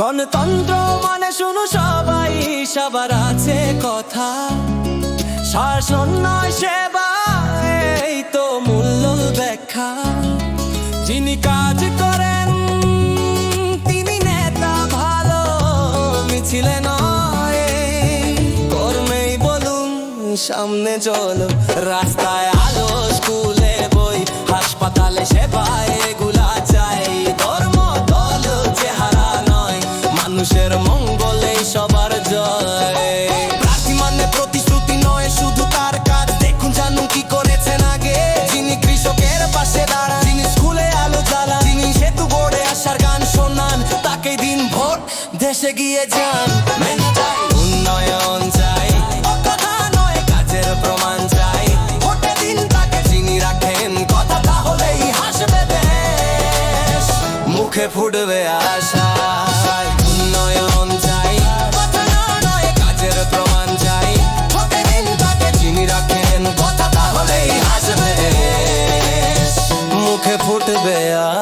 গণতন্ত্র মানে শুনো সবাই, সবার আছে কথা। শাসন নয় সেবা, এই তো মূল্য ব্যাখ্যা। যিনি কাজ করেন, তিনি নেতা ভালো, মিছিলে নয়। কর্মেই বলুন, সামনে চলো রাস্তায় আলো, স্কুলে সবার জয়। প্রার্থী মানে প্রতিশ্রুতি নয়, শুধু তার কাজ। দেখুন জানুন কি করেছেন আগে। যিনি কৃষকের পাশে দাঁড়ান, যিনি স্কুলে আলো জ্বালান, যিনি সেতু আসার গান শোনান, তাকে দিন দেশে গিয়ে যান। উন্নয়ন চাই। নয়, কাজের প্রমাণ চাই। দিন তাকে, যিনি রাখেন কথা হাসবে মুখে ফুটবে আশা। te vea.